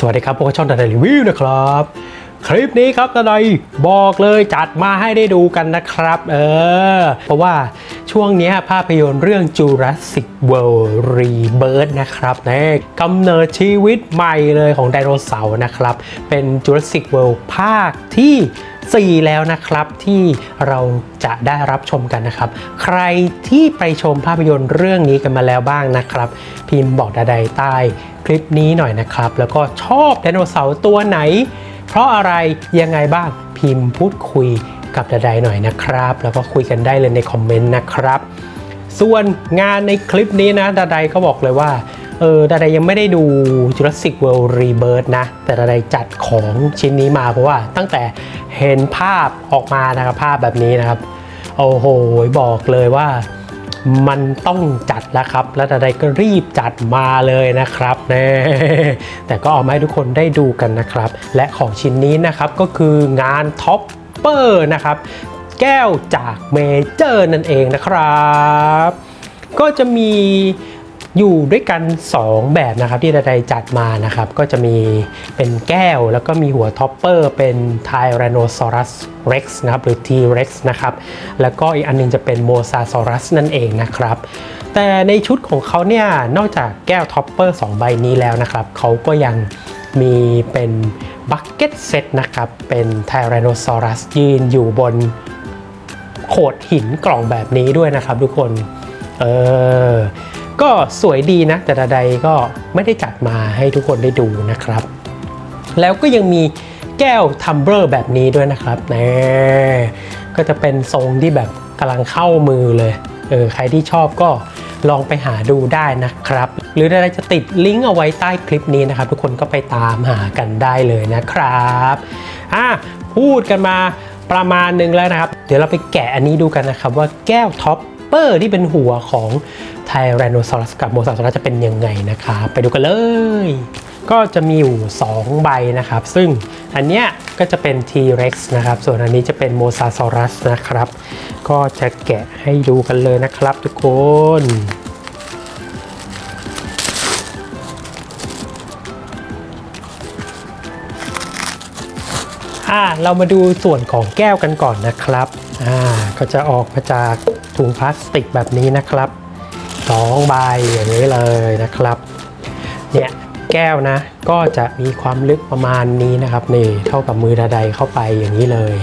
สวัสดีครับพวกบช่องดาไดรีวิวนะครับ คลิปนี้ครับดาไดบอกเลยจัดมาให้ได้ดูกันนะครับ เออ เพราะว่าช่วงนี้ภาพยนตร์เรื่อง Jurassic World Rebirth นะครับในกำเนิดชีวิตใหม่เลยของไดโนเสาร์นะครับ เป็น Jurassic World ภาคที่ 4 แล้วนะครับที่เราจะได้รับชมกันนะครับ ใครที่ไปชมภาพยนตร์เรื่องนี้กันมาแล้วบ้างนะครับ พิมพ์บอกดาไดใต้คลิปนี้หน่อยนะครับ แล้วก็ชอบไดโนเสาร์ตัวไหน เพราะอะไรยังไงบ้างพิมพ์พูดคุยกับดาไดหน่อยนะครับ แล้วก็คุยกันได้เลยในคอมเมนต์นะครับ ส่วนงานในคลิปนี้นะดาไดก็บอกเลยว่าเออดาไดยังไม่ได้ดู Jurassic World Rebirth นะ แต่ดาไดจัดของชิ้นนี้มาเพราะว่าตั้งแต่ เห็นภาพออกมานะครับภาพแบบนี้นะครับ โอ้โหบอกเลยว่ามันต้องจัดแล้วครับ แล้วดาไดก็รีบจัดมาเลยนะครับน่แต่ก็เอามาให้ทุกคนได้ดูกันนะครับ และของชิ้นนี้นะครับก็คืองานท็อปเปอร์นะครับ แก้วจากเมเจอร์นั่นเองนะครับ ก็จะมี อยู่ด้วยกัน 2 แบบนะครับที่ดาไดจัดมานะครับก็จะมีเป็นแก้วแล้วก็มีหัวท็อปเปอร์เป็น Tyrannosaurus Rex นะครับหรือ T-Rex นะครับแล้วก็อีกอันนึงจะเป็น Mosasaurus นั่นเองนะครับแต่ในชุดของเขาเนี่ยนอกจากแก้วท็อปเปอร์2ใบนี้แล้วนะครับเขาก็ยังมีเป็นบักเก็ตเซตนะครับเป็น Tyrannosaurus ยืนอยู่บนโขดหินกล่องแบบนี้ด้วยนะครับทุกคนเออ ก็สวยดีนะ แต่ใดๆก็ไม่ได้จัดมาให้ทุกคนได้ดูนะครับ แล้วก็ยังมีแก้วทัมเบอร์แบบนี้ด้วยนะครับแหมก็จะเป็นทรงที่แบบกำลังเข้ามือเลยเออใครที่ชอบก็ลองไปหาดูได้นะครับ หรือใดๆจะติดลิงก์เอาไว้ใต้คลิปนี้นะครับ ทุกคนก็ไปตามหากันได้เลยนะครับอะพูดกันมาประมาณหนึงแล้วนะครับ เดี๋ยวเราไปแกะอันนี้ดูกันนะครับว่าแก้วท็อป เปอร์ที่เป็นหัวของไทแรนโนซอรัสกับโมซาซอรัสจะเป็นยังไงนะครับไปดูกันเลย ก็จะมีอยู่ 2 ใบนะครับ ซึ่งอันเนี้ยก็จะเป็น T-Rex นะครับ ส่วนอันนี้จะเป็น Mosasaurus นะครับ ก็จะแกะให้ดูกันเลยนะครับทุกคนอ่าเรามาดูส่วนของแก้วกันก่อนนะครับอ่าก็จะออกมาจาก ถุงพลาสติกแบบนี้นะครับสองใบอย่างนี้เลยนะครับเนี่ยแก้วนะ ก็จะมีความลึกประมาณนี้นะครับนี่เท่ากับมือดาไดเข้าไปอย่างนี้เลย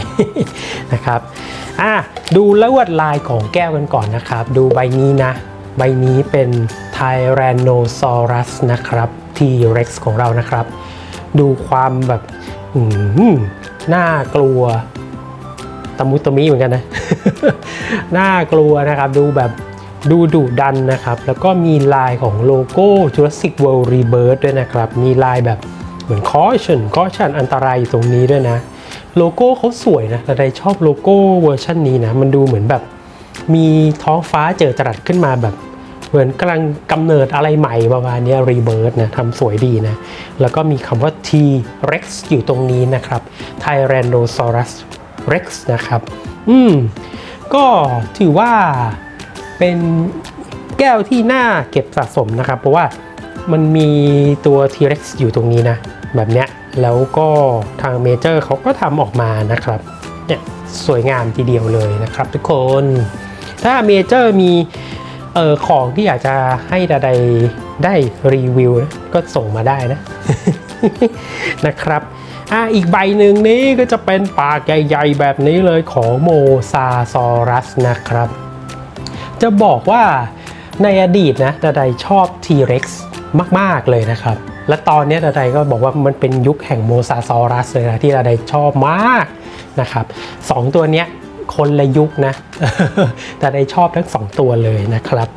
นะครับอะดูลวดลายของแก้วกันก่อนนะครับ ดูใบนี้นะ ใบนี้เป็น Tyrannosaurus นะครับ T-Rex ของเรานะครับ ดูความแบบน่ากลัว ตะมุตะมิเหมือนกันนะ น่ากลัวนะครับ ดูแบบดูดุดันนะครับ แล้วก็มีลายของโลโก้ Jurassic World Rebirth ด้วยนะครับ มีลายแบบเหมือน caution caution อันตรายอยู่ตรงนี้ด้วยนะ โลโก้เขาสวยนะแต่ใดชอบโลโก้เวอร์ชันนี้นะ มันดูเหมือนแบบ มีท้องฟ้าเจอจรัสขึ้นมาแบบเหมือนกำลังกำเนิดอะไรใหม่ประมาณนี้รีเบิร์นะทำสวยดีนะ แล้วก็มีคำว่า T-Rex อยู่ตรงนี้นะครับ Tyrannosaurus Rex นะครับ อืม ก็ถือว่าเป็นแก้วที่น่าเก็บสะสมนะครับ เพราะว่ามันมีตัว T-Rex อยู่ตรงนี้นะ แบบเนี้ย แล้วก็ทางเมเจอร์เขาก็ทำออกมานะครับ เนี่ย สวยงามทีเดียวเลยนะครับทุกคน ถ้าเมเจอร์มีเออของที่อยากจะให้ใดาไดได้รีวิวนะก็ส่งมาได้นะนะครับ อะอีกใบหนึ่งนี้ก็จะเป็นปากใหญ่ๆ แบบนี้เลยของโมซาซอรัสนะครับ จะบอกว่าในอดีตนะดาไดชอบ T-Rex มาก ๆ เลยนะครับ และตอนนี้ดาไดก็บอกว่ามันเป็นยุคแห่งโมซาซอรัสเลยนะที่ดาไดชอบมากนะครับสองตัวเนี้ยคนละยุคนะ แต่ได้ชอบทั้งสองตัวเลยนะครับ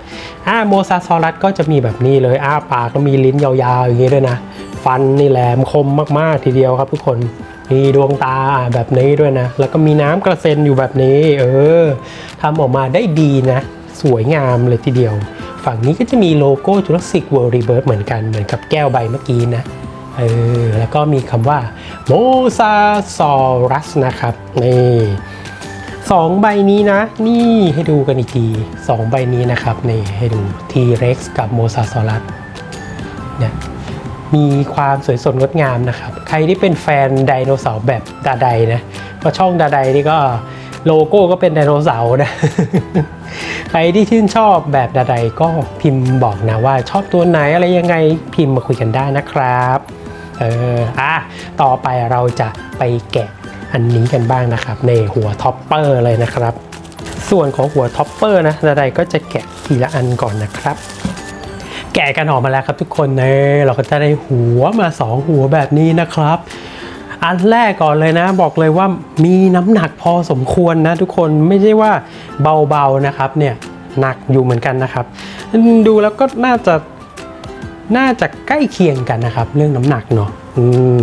อ่าโมซาซอรัสก็จะมีแบบนี้เลยอ้าปากก็มีลิ้นยาวๆอย่างนี้ด้วยนะ ฟันนี่แหลมคมมากๆทีเดียวครับทุกคนมีดวงตาแบบนี้ด้วยนะ แล้วก็มีน้ำกระเซ็นอยู่แบบนี้ เออทำออกมาได้ดีนะ สวยงามเลยทีเดียว ฝั่งนี้ก็จะมีโลโก้ Jurassic World Rebirth เหมือนกัน เหมือนกับแก้วใบเมื่อกี้นะ เออ แล้วก็มีคำว่า Mosasaurus นะครับ นี่สองใบนี้นะ นี่ให้ดูกันอีกทีสองใบนี้นะครับ นี่ให้ดู T-Rex กับ Mosasaurus มีความสวยสดงดงามนะครับ ใครที่เป็นแฟนไดโนเสาร์แบบดาไดนะก็ช่องดาไดนี่ก็โลโก้ก็เป็นไดโนเสาร์นะ ใครที่ชื่นชอบแบบดาไดก็พิมพ์บอกนะว่าชอบตัวไหนอะไรยังไงพิมพ์มาคุยกันได้นะครับ เอออะต่อไปเราจะไปแกะอันนี้กันบ้างนะครับ ในหัวท็อปเปอร์เลยนะครับ ส่วนของหัวท็อปเปอร์นะดาไดก็จะแกะทีละอันก่อนนะครับ แกะกันออกมาแล้วครับทุกคนเนเราก็จะได้หัวมา 2 หัวแบบนี้นะครับ อันแรกก่อนเลยนะ บอกเลยว่ามีน้ำหนักพอสมควรนะทุกคนไม่ใช่ว่าเบาๆนะครับเนี่ยหนักอยู่เหมือนกันนะครับ ดูแล้วก็น่าจะน่าจะใกล้เคียงกันนะครับ เรื่องน้ำหนักเนาะอืม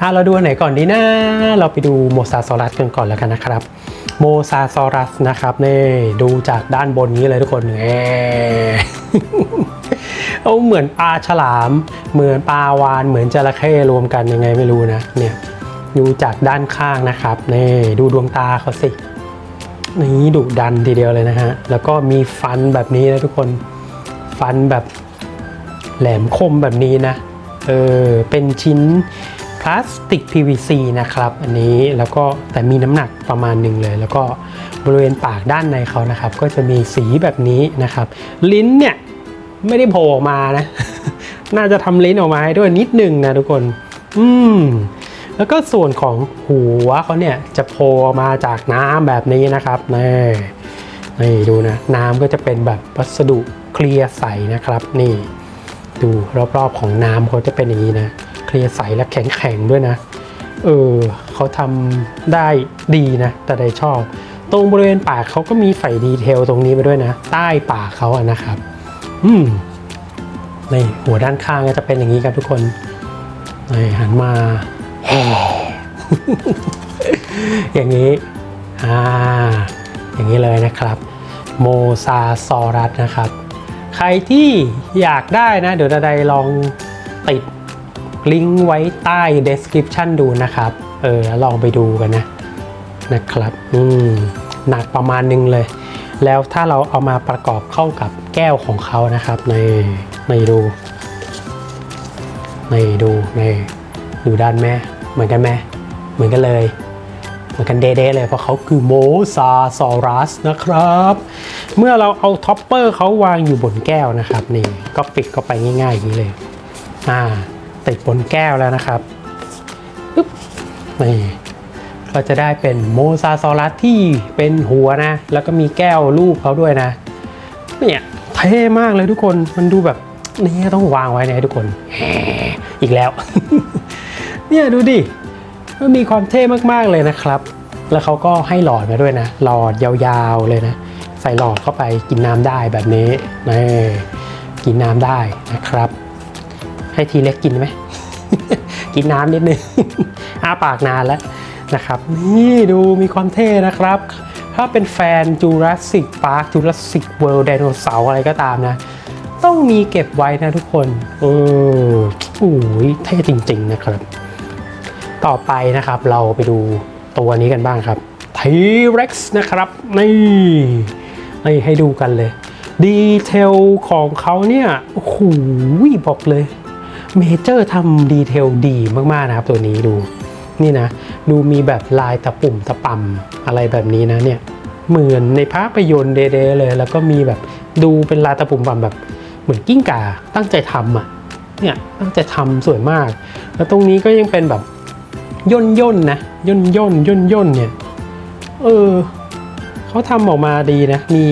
อะเราดูไหนก่อนดีนะ เราไปดูโมซาซอรัสกันก่อนแล้วกันนะครับโมซาซอรัสนะครับนี่ดูจากด้านบนนี้เลยทุกคนแหม เอาเหมือนปลาฉลาม เหมือนปลาวาน เหมือนจระเข้รวมกันยังไงไม่รู้นะ เนี่ยดูจากด้านข้างนะครับนี่ดูดวงตาเขาสิ นี่ดุดันทีเดียวเลยนะฮะ แล้วก็มีฟันแบบนี้นะทุกคน ฟันแบบแหลมคมแบบนี้นะ เออ เป็นชิ้นพลาสติก PVC นะครับ อันนี้แล้วก็แต่มีน้ำหนักประมาณหนึ่งเลย แล้วก็บริเวณปากด้านในเขานะครับ ก็จะมีสีแบบนี้นะครับ ลิ้นเนี่ย ไม่ได้โผล่ออกมานะ น่าจะทำลิ้นออกมาให้ด้วยนิดนึงนะทุกคน อืม แล้วก็ส่วนของหัวเขาเนี่ยจะโผล่มาจากน้ำแบบนี้นะครับนี่นี่ดูนะ น้ำก็จะเป็นแบบวัสดุเคลียร์ใสนะครับ นี่ ดูรอบๆของน้ำเขาจะเป็นอย่างนี้นะ เคลียร์ใสและแข็งๆด้วยนะ เออเขาทำได้ดีนะ แต่ได้ชอบ ตรงบริเวณปากเขาก็มีใส่ดีเทลตรงนี้ไปด้วยนะ ใต้ปากเขาอะนะครับ อืมนี่หัวด้านข้างก็จะเป็นอย่างนี้ครับทุกคนนี่หันมาแฮ่อย่างนี้อ่าอย่างนี้เลยนะครับ โมซาซอรัสนะครับ ใครที่อยากได้นะ เดี๋ยวดาไดลองติดลิงก์ไว้ใต้ description ดูนะครับ เออแล้วลองไปดูกันนะนะครับ อืม หนักประมาณนึงเลย แล้วถ้าเราเอามาประกอบเข้ากับแก้วของเขานะครับในในดูในดูในดูด้านแม่เหมือนกันไหมเหมือนกันเลยเหมือนกันเด้ๆเลยเพราะเขาคือโมซาซอรัสนะครับ เมื่อเราเอาท็อปเปอร์เขาวางอยู่บนแก้วนะครับนี่ก็ปิดเข้าไปง่ายๆอย่างนี้เลยอ่าติดบนแก้วแล้วนะครับปึ๊บนี่ ก็จะได้เป็นโมซาซอรัสที่เป็นหัวนะ แล้วก็มีแก้วรูปเขาด้วยนะเนี่ยเท่มากเลยทุกคนมันดูแบบนี่ต้องวางไว้นะทุกคนอีกแล้ว เนี่ยดูดิมันมีความเท่มากๆเลยนะครับ แล้วเขาก็ให้หลอดมาด้วยนะ หลอดยาวๆเลยนะ ใส่หลอดเข้าไปกินน้ำได้แบบนี้นี่กินน้ำได้นะครับ ให้ทีเล็กกินไหม กินน้ำนิดนึงอ้าปากนานแล้ว นะครับ นี่ดูมีความเท่นะครับ ถ้าเป็นแฟนจูราสสิกพาร์คจูราสสิกเวิลด์ไดโนเสาร์อะไรก็ตามนะ ต้องมีเก็บไว้นะทุกคนเออโอ้ยเท่จริง ๆ นะครับ ต่อไปนะครับเราไปดูตัวนี้กันบ้างครับ T-Rex นะครับ นี่นี่ให้ดูกันเลย ดีเทลของเขาเนี่ยโอ้โหบอกเลยเมเจอร์ทำดีเทลดีมาก ๆ นะครับตัวนี้ดู นี่นะ ดูมีแบบลายตะปุ่มตะป่ำอะไรแบบนี้นะเนี่ยเหมือนในภาพยนตร์เดๆเลย แล้วก็มีแบบดูเป็นลายตะปุ่มป่ำแบบเหมือนกิ้งก่าตั้งใจทำอะเนี่ยตั้งใจทำสวยมาก แล้วตรงนี้ก็ยังเป็นแบบย่นย่นนะย่นย่นย่นย่นเนี่ยเออเขาทำออกมาดีนะ มี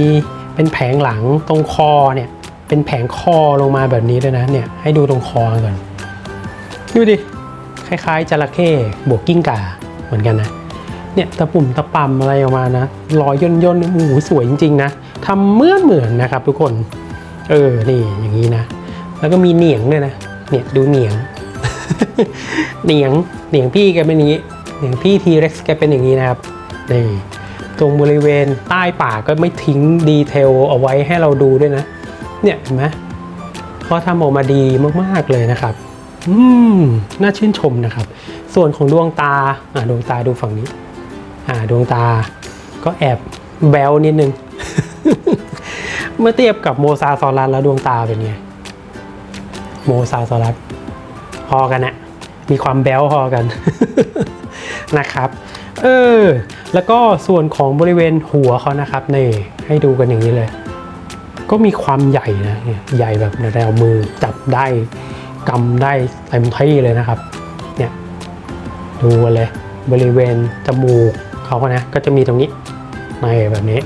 เป็นแผงหลังตรงคอเนี่ยเป็นแผงคอลงมาแบบนี้ด้วยนะเนี่ยให้ดูตรงคอก่อนดูดิ คล้ายๆจระเข้บวกกิ้งก่าเหมือนกันนะเนี่ยตะปุ่มตะปำอะไรออกมานะรอยย่นย่นๆโอ้โหสวยจริง ๆ นะทำเหมือนเหมือนนะครับทุกคน เออนี่อย่างนี้นะ แล้วก็มีเหนียงด้วยนะเนี่ยดูเหนียง เหนียงเหนียงพี่แกเป็นอย่างนี้เหนียงพี่ทีเร็กซ์แกเป็นอย่างนี้นะครับนี่ตรงบริเวณใต้ปากก็ไม่ทิ้งดีเทลเอาไว้ให้เราดูด้วยนะ เนี่ยเห็นไหมเขาทำออกมาดีมากๆเลยนะครับ อืมน่าชื่นชมนะครับ ส่วนของดวงตาอ่าดวงตาดูฝั่งนี้ อ่าดวงตาก็แอบแบลนิดนึง เมื่อเทียบกับโมซาซอรัสแล้วดวงตาเป็นไง โมซาซอรัสพอกันอะมีความแบลพอกันนะครับ เออ แล้วก็ส่วนของบริเวณหัวเขานะครับนี่ให้ดูกันอย่างนี้เลย ก็มีความใหญ่นะ ใหญ่แบบในเอามือจับได้ กำได้เต็มที่เลยนะครับ เนี่ยดูกันเลยบริเวณจมูกเขาอะนะก็จะมีตรงนี้ในแบบนี้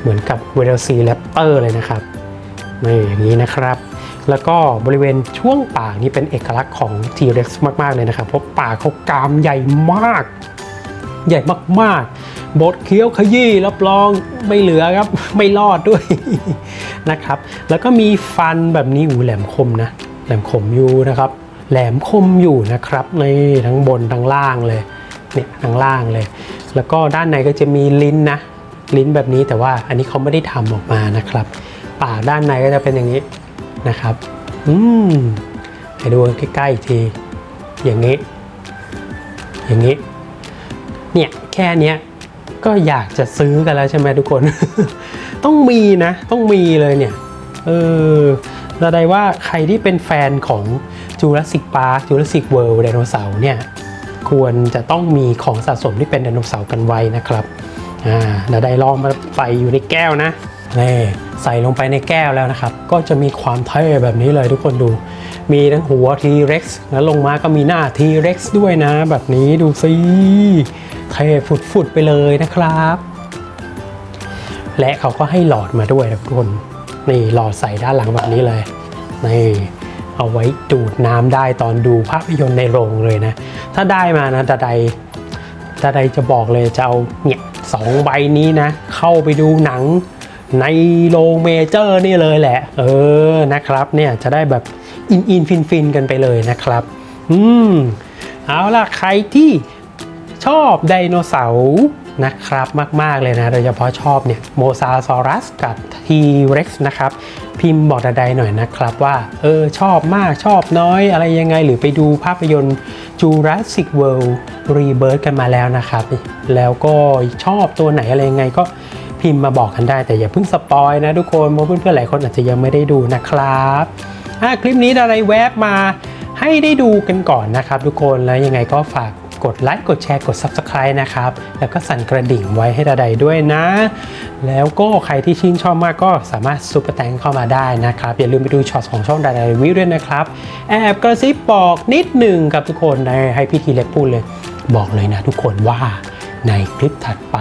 เหมือนกับเวลซีแรปเตอร์เลยนะครับนี่อย่างนี้นะครับ แล้วก็บริเวณช่วงปากนี่เป็นเอกลักษณ์ของ T-Rex มาก ๆ เลยนะครับ เพราะปากเขากามใหญ่มาก ใหญ่มากๆบดเคี้ยวขยี้รับรองไม่เหลือครับ ไม่รอดด้วยนะครับ แล้วก็มีฟันแบบนี้อูแหลมคมนะ แหลมคมอยู่นะครับ แหลมคมอยู่นะครับในทั้งบนทั้งล่างเลยเนี่ยทั้งล่างเลย แล้วก็ด้านในก็จะมีลิ้นนะลิ้นแบบนี้แต่ว่าอันนี้เขาไม่ได้ทำออกมานะครับ ปากด้านในก็จะเป็นอย่างนี้นะครับ อืมให้ดูใกล้ๆอีกที อย่างนี้ อย่างนี้ เนี่ยแค่เนี้ยก็อยากจะซื้อกันแล้วใช่ไหมทุกคน ต้องมีนะ ต้องมีเลยเนี่ย เออ เระดว่าใครที่เป็นแฟนของ Jurassic Park Jurassic World ไดโนเสาร์เนี่ยควรจะต้องมีของสะสมที่เป็นไดโนเสาร์กันไว้นะครับอ่าเดี๋ยวได้ลองมาใส่อยู่ในแก้วนะนี่ใส่ลงไปในแก้วแล้วนะครับ ก็จะมีความเท่แบบนี้เลยทุกคนดู มีทั้งหัว T-Rex แล้วลงมาก็มีหน้า T-Rex ด้วยนะ แบบนี้ดูสิเท่ฟุดๆไปเลยนะครับ และเขาก็ให้หลอดมาด้วยนะทุกคน นี่หลอดใส่ด้านหลังแบบนี้เลยนี่เอาไว้ดูดน้ำได้ตอนดูภาพยนตร์ในโรงเลยนะ ถ้าได้มานะดาไดดาไดจะบอกเลยจะเอาเนี่ยสองใบนี้นะ เข้าไปดูหนังในโรงเมเจอร์นี่เลยแหละ เออนะครับเนี่ยจะได้แบบอินอินฟินฟินกันไปเลยนะครับ อืม เอาล่ะ ใครที่ชอบไดโนเสาร์ นะครับมาก ๆ เลยนะ โดยเฉพาะชอบเนี่ยโมซาซอรัสกับทีเร็กซ์นะครับ พิมพ์บอกดาไดหน่อยนะครับว่า เออ ชอบมากชอบน้อยอะไรยังไง หรือไปดูภาพยนตร์ Jurassic World Rebirth กันมาแล้วนะครับ แล้วก็ชอบตัวไหนอะไรยังไงก็พิมพ์มาบอกกันได้แต่อย่าเพิ่งสปอยนะทุกคนเพราะเพื่อนๆหลายคนอาจจะยังไม่ได้ดูนะครับคลิปนี้ดาไดแวบมาให้ได้ดูกันก่อนนะครับทุกคนแล้วยังไงก็ฝาก กดไลค์กดแชร์กด Subscribe นะครับ แล้วก็สั่นกระดิ่งไว้ให้ดาไดด้วยนะ แล้วก็ใครที่ชื่นชอบมากก็สามารถซุปเปอร์แตงเข้ามาได้นะครับ อย่าลืมไปดูช็อตของช่องดาไดวิวด้วยนะครับ แอบกระซิบบอกนิดหนึ่งกับทุกคนในให้พี่ทีเล็กพูดเลย บอกเลยนะทุกคนว่าในคลิปถัดไป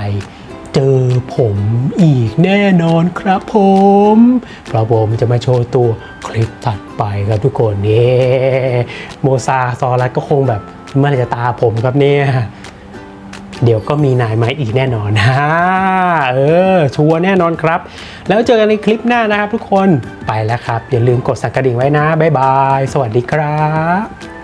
เจอผมอีกแน่นอนครับผม เพราะผมจะมาโชว์ตัวคลิปถัดไปครับทุกคนเย้โมซาซอรัสก็คงแบบเมื่อไรจะตาผมครับเนี่ยเดี๋ยวก็มีนายไม้อีกแน่นอนฮะเออ ชัวร์แน่นอนครับ แล้วเจอกันในคลิปหน้านะครับทุกคน ไปแล้วครับ อย่าลืมกดสั่นกระดิ่งไว้นะ บ๊ายบาย สวัสดีครับ